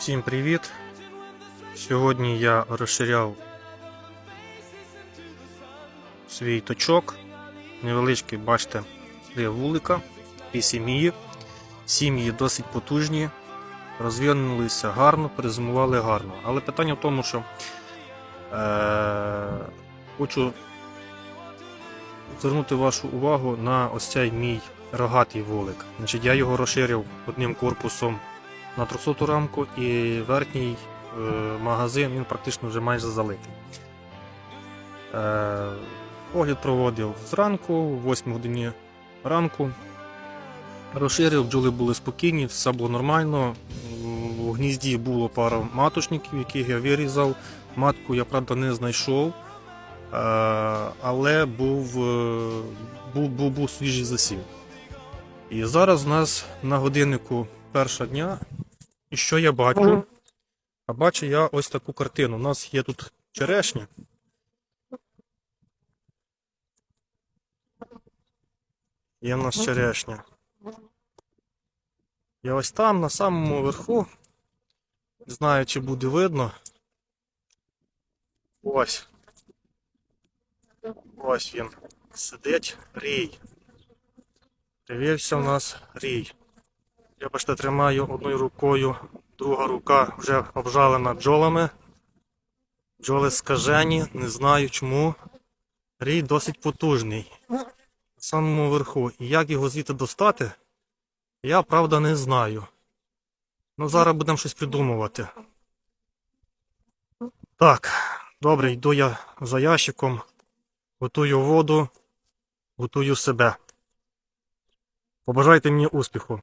Всім привіт! Сьогодні я розширяв свій точок. Невеличкий, бачите, де вулика і сім'ї. Сім'ї досить потужні, розвинулися гарно, перезимували гарно. Але питання в тому, що е- хочу звернути вашу увагу на ось цей мій рогатий вулик. Значить, я його розширив одним корпусом на 300 рамку і верхній е, магазин він практично вже майже залитий. Е, огляд проводив зранку, о 8 годині ранку. Розширив, бджоли були спокійні, все було нормально. У гнізді було пара маточників, яких я вирізав. Матку я, правда, не знайшов, е, але був, е, був, був, був свіжий засів. І зараз у нас на годиннику перша дня. І що я бачу? А бачу я ось таку картину. У нас є тут черешня. Є в нас черешня. І ось там, на самому верху, не знаю, чи буде видно. Ось. Ось він. Сидить рій. Привівся у нас рій. Я бачите, тримаю одною рукою, друга рука вже обжалена бджолами. Бджоли скажені, не знаю чому. Рій досить потужний. На самому верху. І як його звідти достати, я правда не знаю. Ну, зараз будемо щось придумувати. Так, добре, йду я за ящиком, готую воду, готую себе. Побажайте мені успіху.